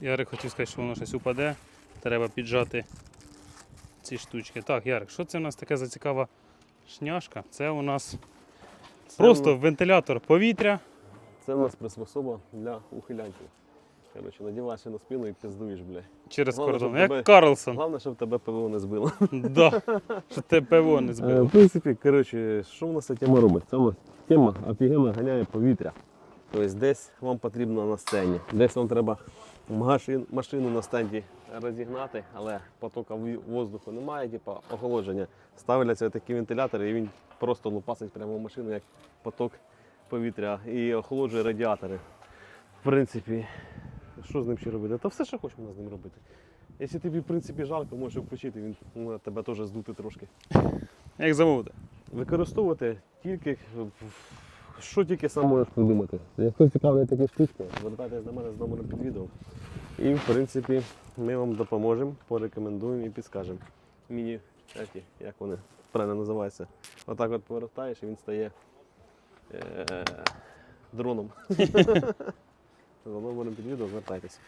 Ярик хотів сказати, що воно щось упаде. Треба піджати ці штучки. Так, Ярик, що це у нас таке за цікава шняшка? Це у нас Це просто у вентилятор повітря. Це у нас приспособа для ухилянтів. Коротше, надіваєшся на спину і пиздуєш, бля. Через Головне, кордон. Як тебе- Карлсон. Головне, щоб тебе ПВО не збило. Да. Що те ПВО не Е, збило. В принципі, коротше, що в нас ця тема робить? Це тема офігенно ганяє повітря. Тобто десь вам потрібно на сцені, десь вам треба машин, машину на стенді розігнати, але потока воздуху немає, типу охолодження. Ставляться такі вентилятори і він просто лупасить прямо в машину, як поток повітря і охолоджує радіатори. В принципі, що з ним ще робити? Та все, що хочемо з ним робити. Якщо тобі, в принципі, жалко, можеш включити, він може тебе теж здути трошки Як замовити? використовувати тільки що тільки сам можеш придумати. Якщо цікавлять такі штучки, звертайтесь до мене з номером під відео. І в принципі ми вам допоможемо, порекомендуємо і підскажемо. Міні, як вони правильно називаються. Отак от повертаєш і він стає е- дроном. За номером під відео звертайтесь.